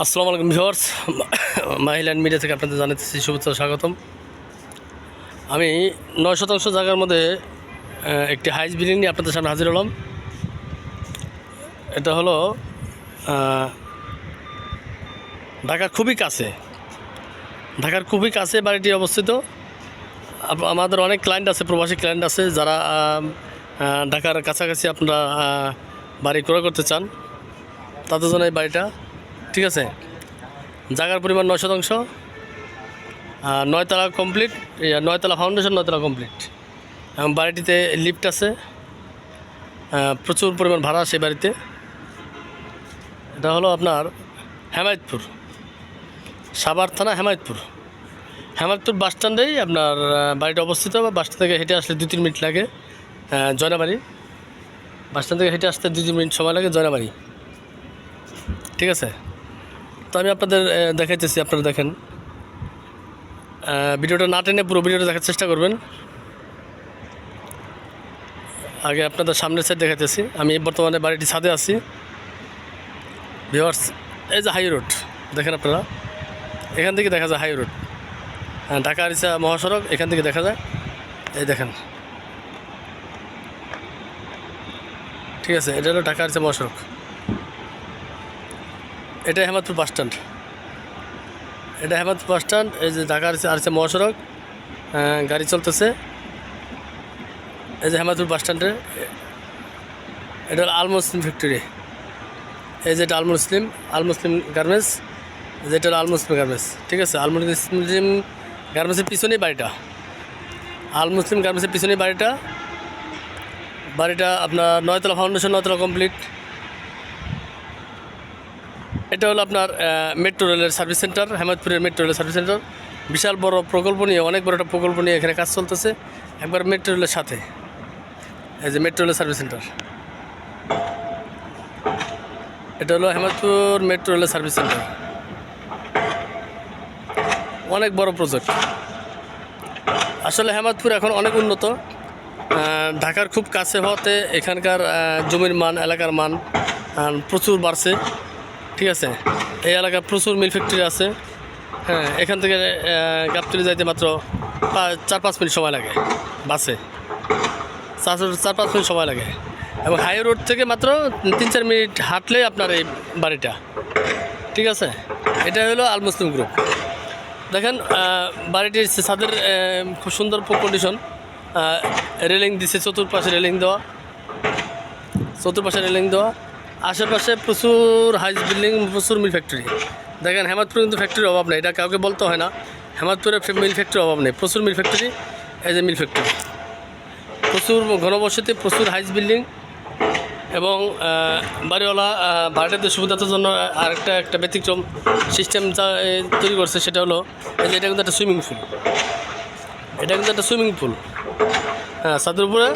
আসসালামু আলাইকুম viewers. মাহিলান media থেকে আপনাদের জানাতেছি শুভেচ্ছা স্বাগতম। আমি নয় শতাংশ জায়গার মধ্যে একটি হাইস বিল্ডিং নিয়ে আপনাদের সামনে হাজির হলাম। এটা হলো ঢাকার খুবই কাছে। ঢাকার খুবই কাছে বাড়িটি অবস্থিত। আমাদের অনেক ক্লায়েন্ট আছে, প্রবাসী ক্লায়েন্ট আছে, যারা ঢাকার কাছাকাছি আপনারা বাড়ি ক্রয় করতে চান, তাদের জন্য এই বাড়িটা। ঠিক আছে। জায়গার পরিমাণ নয় শতাংশ। নয়তলা কমপ্লিট নয়তলা ফাউন্ডেশন নয়তলা কমপ্লিট এবং বাড়িটিতে লিফট আছে। প্রচুর পরিমাণ ভাড়া সেই বাড়িতে। এটা হলো আপনার হেমায়তপুর। সাবার থানা হেমায়তপুর। হেমায়তপুর বাস স্ট্যান্ডেই আপনার বাড়িটা অবস্থিত। বা বাস থেকে হেঁটে আসলে দু তিন মিনিট লাগে জয়নাবাড়ি। বাস স্ট্যান্ড থেকে হেঁটে আসতে দু তিন মিনিট সময় লাগে, জয়নাবাড়ি। ঠিক আছে? তো আমি আপনাদের দেখাইতেছি, আপনারা দেখেন। ভিডিওটা না টেনে পুরো ভিডিওটা দেখার চেষ্টা করবেন। আগে আপনাদের সামনের সাইড দেখাইতেছি। আমি বর্তমানে বাড়িটি ছাদে আছি। ভিওয়ার্স এই যে হাই রোড, দেখেন আপনারা। এখান থেকে দেখা যায় হাই রোড। হ্যাঁ ঢাকা আরিসা মহাসড়ক, এখান থেকে দেখা যায়। এই দেখেন। ঠিক আছে, এটা হলো ঢাকা আরিসা মহাসড়ক। এটা হেমাদপুর বাস স্ট্যান্ড। এটা হেমাদপুর বাস স্ট্যান্ড, এই যে ঢাকার আর হচ্ছে মহাসড়ক গাড়ি চলতেছে। এই যে হেমাদপুর বাস স্ট্যান্ডে, এটা হলো আল মুসলিম ফ্যাক্টরি। এই যে এটা আল মুসলিম আল মুসলিম গার্মেন্টস যেটা হলো আল মুসলিম গার্মেন্টস, ঠিক আছে? আল মুসলিম গার্মেন্টসের পিছনেই বাড়িটা। আল মুসলিম গার্মেন্টসের পিছনেই বাড়িটা। বাড়িটা আপনার নয়তলা ফাউন্ডেশন নয়তলা কমপ্লিট এটা হলো আপনার মেট্রো রেলের সার্ভিস সেন্টার হেমাদপুরের মেট্রো রেলের সার্ভিস সেন্টার বিশাল বড় প্রকল্প নিয়ে, অনেক বড় একটা প্রকল্প নিয়ে এখানে কাজ চলতেছে। একবার মেট্রো রেলের সাথে। এই যে মেট্রো রেলের সার্ভিস সেন্টার এটা হলো হেমাদপুর মেট্রো রেলের সার্ভিস সেন্টার অনেক বড় প্রজেক্ট আসলে হেমাদপুর এখন অনেক উন্নত। ঢাকার খুব কাছে হওয়াতে এখানকার জমির মান, এলাকার মান প্রচুর বাড়ছে। ঠিক আছে? এই এলাকায় প্রচুর মিল ফ্যাক্টরি আছে। হ্যাঁ এখান থেকে গাবতলি যাইতে মাত্র চার পাঁচ মিনিট সময় লাগে বাসে। চার চার পাঁচ মিনিট সময় লাগে। এবং হাই রোড থেকে মাত্র তিন চার মিনিট হাঁটলে আপনার এই বাড়িটা। ঠিক আছে? এটা হলো আল মুসলিম গ্রুপ। দেখেন বাড়িটির ছাদের খুব সুন্দর কন্ডিশন রেলিং দিছে, চতুর্পাশে রেলিং দেওয়া। চতুর্পাশে রেলিং দেওয়া। আশেপাশে প্রচুর হাইস বিল্ডিং, প্রচুর মিল ফ্যাক্টরি। দেখেন হেমাদপুর কিন্তু ফ্যাক্টরির অভাব নেই। এটা কাউকে বলতে হয় না। হেমাদপুরে মিল ফ্যাক্টরির অভাব নেই। প্রচুর মিল ফ্যাক্টরি, এই যে মিল ফ্যাক্টরি। প্রচুর ঘনবসতি, প্রচুর হাইস বিল্ডিং এবং বাড়িওয়ালা ভাড়াটাদের সুবিধার জন্য আরেকটা, একটা ব্যতিক্রম সিস্টেম যা তৈরি করছে সেটা হলো যে এটা কিন্তু একটা সুইমিং পুল এটা কিন্তু একটা সুইমিং পুল হ্যাঁ ছাদের উপরে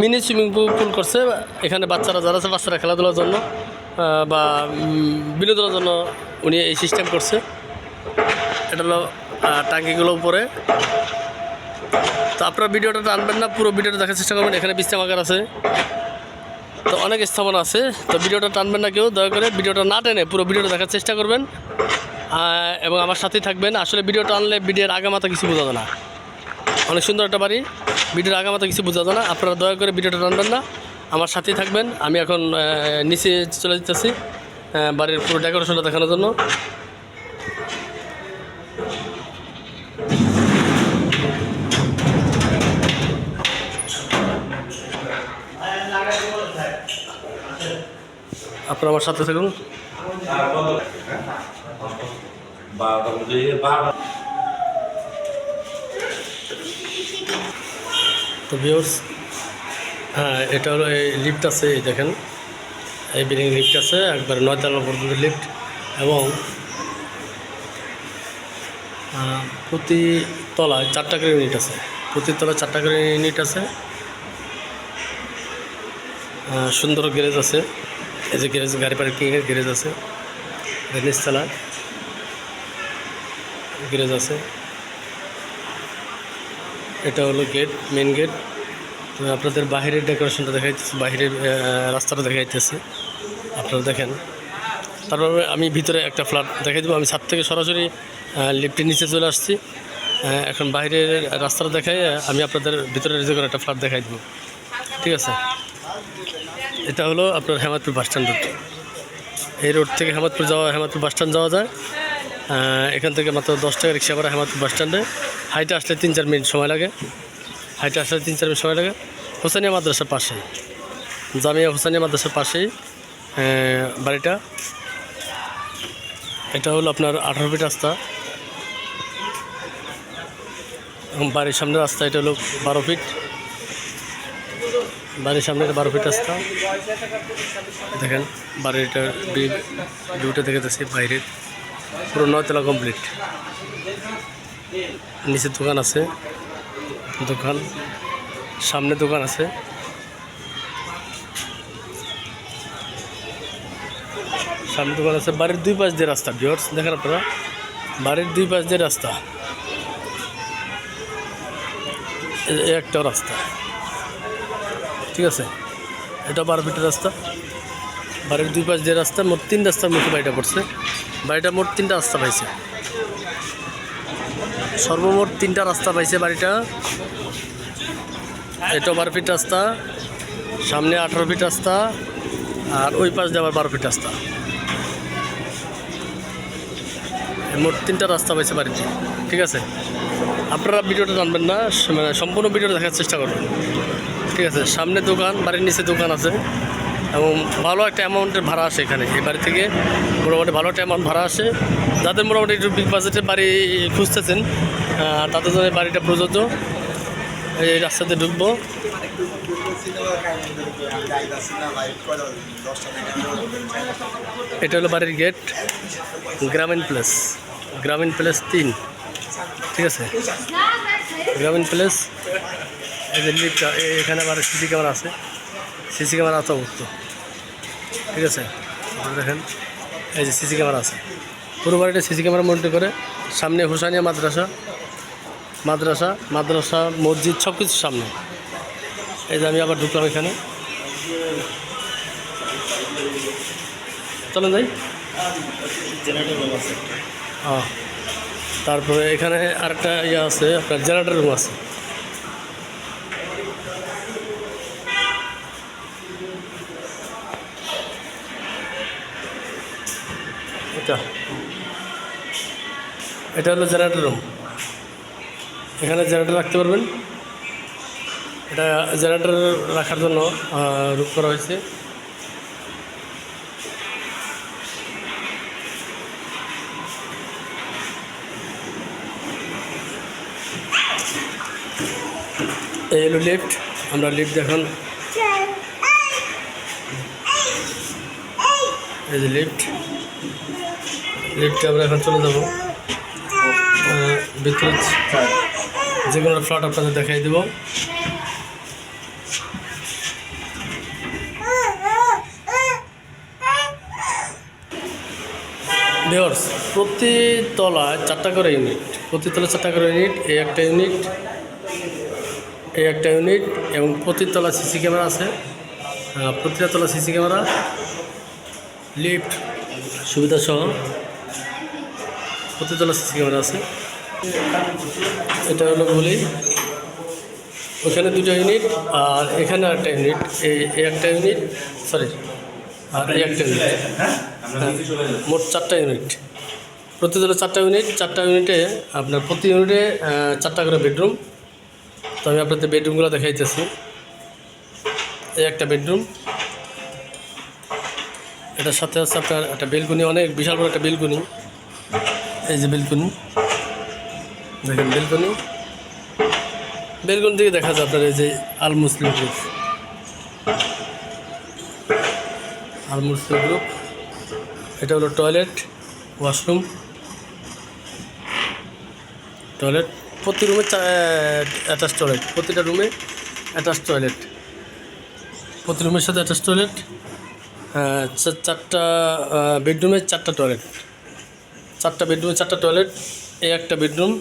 মিনি সুইমিং পুল করছে। এখানে বাচ্চারা যারা আছে, বাচ্চারা খেলাধুলার জন্য বা বিনোদনের জন্য উনি এই সিস্টেম করছে। এটা হলো টাঙ্কিগুলো উপরে। তো আপনারা ভিডিওটা টানবেন না, পুরো ভিডিওটা দেখার চেষ্টা করবেন। এখানে বিশ্রামাগার আছে। তো অনেক স্থাপনা আছে। তো ভিডিওটা টানবেন না কেউ, দয়া করে ভিডিওটা না টেনে পুরো ভিডিওটা দেখার চেষ্টা করবেন। এবং আমার সাথেই থাকবেন। আসলে ভিডিওটা আনলে ভিডিওর আগে মাথা কিছু বোঝা যায় না। অনেক সুন্দর একটা বাড়ি। ভিডিওর আগামাতা কিছু বোঝা না। আপনারা দয়া করে ভিডিওটা টানবেন না। আমার সাথেই থাকবেন। আমি এখন নিচে চলে যেতেছি বাড়ির পুরো ডেকোরেশনটা দেখানোর জন্য। আপনারা আমার সাথে থাকুন মধ্যে বারোটা তো ভিউর্স হ্যাঁ এটা হলো এই লিফট আছে, এই দেখেন। এই বিল্ডিং লিফট আছে, একবার নয়তলা পর্যন্ত লিফট এবং প্রতি তলায় চারটা করে ইউনিট আছে। প্রতি তলায় চারটা করে ইউনিট আছে। সুন্দর গ্যারেজ আছে। এই যে গ্যারেজ গাড়ি পাড়ি পার্কিংয়ের গ্যারেজ আছে। নিচতলা গ্যারেজ আছে। এটা হলো গেট মেন গেট আপনাদের বাহিরের ডেকোরেশনটা দেখাইতেছে, বাহিরের রাস্তাটা দেখাইতেছে। আপনারা দেখেন। তারপরে আমি ভিতরে একটা ফ্ল্যাট দেখাই দেবো। আমি ছাদ থেকে সরাসরি লিফটের নিচে চলে আসছি। এখন বাইরের রাস্তাটা দেখাই আমি আপনাদের ভিতরে রিজার্ভ একটা ফ্ল্যাট দেখাই দেবো। ঠিক আছে? এটা হলো আপনার হেমাদপুর বাস স্ট্যান্ড রোড এই রোড থেকে হেমাদপুর যাওয়া হেমাদপুর বাস স্ট্যান্ড যাওয়া যায়। এখান থেকে মাত্র দশ টাকা রিক্সা করা হেমাদপুর বাস স্ট্যান্ডে। হাইটে আসলে তিন চার মিনিট সময় লাগে। হাইটে আসলে তিন চার মিনিট সময় লাগে। হোসানিয়া মাদ্রাসার পাশে জামিয়া হোসানিয়া মাদ্রাসার পাশেই বাড়িটা। এটা হলো আপনার আঠারো ফিট রাস্তা। বাড়ির সামনে রাস্তা এটা হলো বারো ফিট। বাড়ির সামনে এটা বারো ফিট রাস্তা। দেখেন বাড়িটা ভিউটা দেখে যাচ্ছে বাইরের। পুরো নয়তলা কমপ্লিট নিচে দোকান আছে। দোকান, সামনে দোকান আছে। সামনে দোকান আছে। বাড়ির দুই পাশ দিয়ে রাস্তা ভিওর্স দেখেন আপনারা। বাড়ির দুই পাশ দিয়ে রাস্তা। একটা রাস্তা। ঠিক আছে? এটা বারো ফিটের রাস্তা। বাড়ির দুই পাশ দিয়ে রাস্তা, মোট তিন রাস্তার মুখে বাড়িটা পড়ছে। বাড়িটা মোট তিনটা রাস্তা পাইছে। সর্বমোট তিনটা রাস্তা পাইছে বাড়িটা। এটা বারো ফিট রাস্তা, সামনে আঠারো ফিট রাস্তা, আর ওই পাশ দিয়ে আবার বারো ফিট রাস্তা। মোট তিনটা রাস্তা পাইছে বাড়িতে, ঠিক আছে? আপনারা ভিডিওটা জানবেন না মানে সম্পূর্ণ ভিডিওটা দেখার চেষ্টা করবেন। ঠিক আছে, সামনে দোকান, বাড়ির নিচে দোকান আছে। এবং ভালো একটা অ্যামাউন্টের ভাড়া আসে এখানে। এই বাড়ি থেকে মোটামুটি ভালো একটা অ্যামাউন্ট ভাড়া আসে। যাদের মোটামুটি একটু বিগ বাজেটের বাড়ি খুঁজতেছেন তাদের জন্য বাড়িটা প্রযোজ্য। এই রাস্তাতে ঢুকবো। এটা হলো বাড়ির গেট গ্রামীণ প্লেস গ্রামীণ প্লেস তিন। ঠিক আছে? গ্রামীণ প্লেস এখানে আবার সিসি ক্যামেরা আছে? সিসি ক্যামেরা আছে উঠতো ঠিক আছে? দেখেন, এই যে সিসি ক্যামেরা আছে। পুরো বাড়িটা সিসি ক্যামেরা মনিটর করে। সামনে হুসানিয়া মাদ্রাসা মাদ্রাসা মাদ্রাসা, মসজিদ সব কিছু সামনে। এই যে আমি আবার ঢুকলাম এখানে। চলেন যাই। ও তারপরে এখানে আরেকটা ইয়ে আছে, আপনার জেনারেটর রুম আছে। এটা এটা হলো জেনারেটর রুম এখানে জেনারেটর রাখতে পারবেন। এটা জেনারেটর রাখার জন্য রুম করা হয়েছে। এই হলো লিফট আমরা লিফট দেখুন। এই যে লিফট লিফটে আমরা এখন চলে যাব। ভিতরে যে কোনো ফ্ল্যাট আপনাদের দেখাই দেবো। ভিওর্স প্রতি তলায় চারটা করে ইউনিট প্রতি তলায় চারটা করে ইউনিট এই একটা ইউনিট এই একটা ইউনিট এবং প্রতি তলা সিসি ক্যামেরা আছে। প্রতিটা তলা সিসি ক্যামেরা লিফট সুবিধা সহ প্রতি তলা সিসি ক্যামেরা আছে? এটা হলো বলি ওখানে দুটো ইউনিট আর এখানে একটা ইউনিট এই একটা ইউনিট সরি আর এই একটা ইউনিট হ্যাঁ, মোট চারটা ইউনিট প্রতি তলা চারটা ইউনিট চারটা ইউনিটে আপনার প্রতি ইউনিটে চারটা করে বেডরুম তো আমি আপনাদের বেডরুমগুলো দেখাইতেছি। এই একটা বেডরুম এটার সাথে আছে আপনার একটা বেলকুনি অনেক বিশাল বড় একটা বেলকুনি এই যে বেলকুনি। দেখেন বেলকুনি। বেলকুনি থেকে দেখা যায় আপনার এই যে আল মুসলিম গ্রুপ। আল মুসলিম গ্রুপ। এটা হলো টয়লেট, ওয়াশরুম। টয়লেট, প্রতি রুমে অ্যাটাচ টয়লেট প্রতিটা রুমে অ্যাটাচ টয়লেট প্রতি রুমের সাথে অ্যাটাচ টয়লেট চারটা বেডরুমে চারটা টয়লেট চারটা বেডরুমে, চারটা টয়লেট, এই একটা বেডরুম।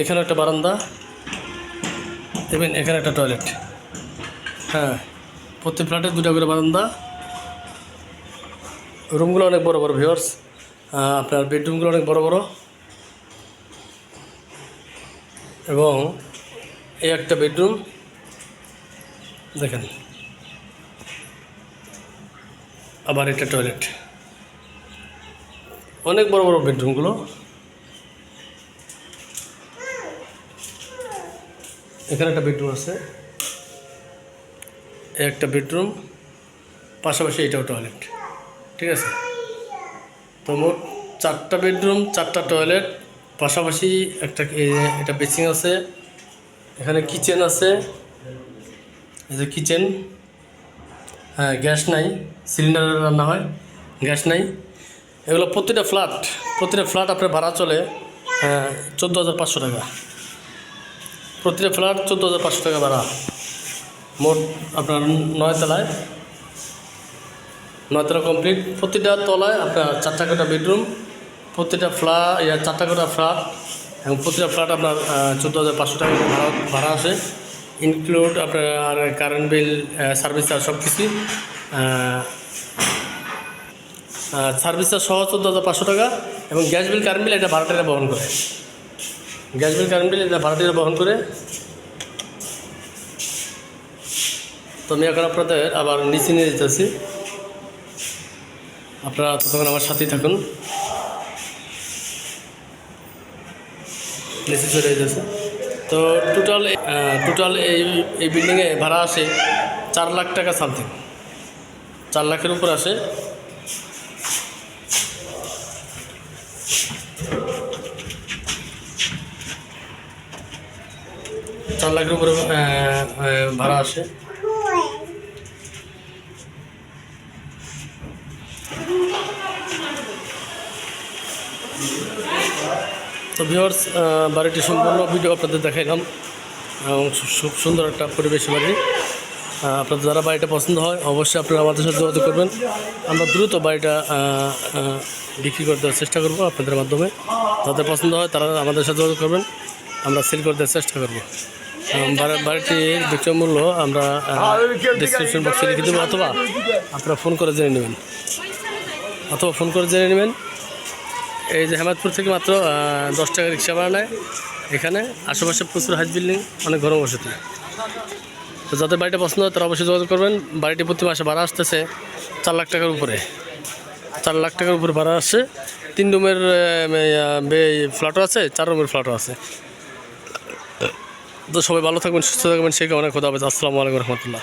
এখানে একটা বারান্দা এবং এখানে একটা টয়লেট। হ্যাঁ প্রত্যেক ফ্ল্যাটে দুটা করে বারান্দা। রুমগুলো অনেক বড় বড় ভিওর্স আপনার বেডরুমগুলো অনেক বড় বড়। এবং এই একটা বেডরুম, দেখেন। আবার এটা টয়লেট অনেক বড় বড় বেডরুমগুলো এখানে একটা বেডরুম আছে। একটা বেডরুম পাশাপাশি এটাও টয়লেট ঠিক আছে? তো মোট চারটা বেডরুম চারটা টয়লেট পাশাপাশি একটা এটা বেসিং আছে। এখানে কিচেন আছে। এই যে কিচেন গ্যাস নাই, সিলিন্ডারে রান্না হয়, গ্যাস নাই। এগুলো প্রতিটা ফ্ল্যাট প্রতিটা ফ্ল্যাট আপনার ভাড়া চলে চোদ্দ হাজার পাঁচশো টাকা। প্রতিটা ফ্ল্যাট চোদ্দ হাজার পাঁচশো টাকা ভাড়া। মোট আপনার নয় তলায় নয়তলা কমপ্লিট। প্রতিটা তলায় আপনার চারটা করে বেডরুম, প্রতিটা ফ্ল্যাট ইয়া, চারটা করে ফ্ল্যাট, এবং প্রতিটা ফ্ল্যাট আপনার চোদ্দ হাজার পাঁচশো টাকা ভাড়া ভাড়া আসে ইনক্লুড আপনার কারেন্ট বিল সার্ভিস চার্জ সব কিছুই সার্ভিস চার্জ সহ চোদ্দ হাজার পাঁচশো টাকা এবং গ্যাস বিল কারেন্ট বিল এটা ভাড়াটিরা বহন করে। গ্যাস বিল কারেন্ট বিল এটা ভাড়াটিরা বহন করে। তো আমি এখন আপনাদের আবার নিচে নিয়ে যেতেছি। আপনারা ততক্ষণ আমার সাথেই থাকুন। নিচে চলে যেতেছে। তো টোটাল টোটাল এই এই বিল্ডিংয়ে ভাড়া আসে চার লাখ টাকা সামথিং চার লাখের উপর আসে চার লাখের উপরে ভাড়া আসে ভিওর্স বাড়িটি সম্পূর্ণ ভিডিও আপনাদের দেখাইলাম। এবং খুব সুন্দর একটা পরিবেশ বাড়ি। আপনাদের যারা বাড়িটা পছন্দ হয়, অবশ্যই আপনারা আমাদের সাথে যোগাযোগ করবেন। আমরা দ্রুত বাড়িটা বিক্রি করে দেওয়ার চেষ্টা করব আপনাদের মাধ্যমে। যাদের পছন্দ হয়, তারা আমাদের সাথে যোগাযোগ করবেন। আমরা সেল করে দেওয়ার চেষ্টা করব। বাড়িটির বিক্রয় মূল্য আমরা ডিসক্রিপশন বক্সে লিখে দেবো, অথবা আপনারা ফোন করে জেনে নেবেন। অথবা ফোন করে জেনে নেবেন। এই যে হেমাদপুর থেকে মাত্র দশ টাকা রিক্সা ভাড়া নেয়। এখানে আশেপাশে প্রচুর হাইট বিল্ডিং, অনেক ঘর বসতি। তো যাদের বাড়িটা পছন্দ হয়, তারা অবশ্যই যোগাযোগ করবেন। বাড়িটি প্রতি মাসে ভাড়া আসতেছে চার লাখ টাকার উপরে। চার লাখ টাকার উপরে ভাড়া আসছে তিন রুমের ফ্ল্যাটও আছে, চার রুমের ফ্ল্যাটও আছে। তো সবাই ভালো থাকবেন, সুস্থ থাকবেন, সেই কারণে খোদা হবে আসসালামু আলাইকুম রহমতুল্লাহ।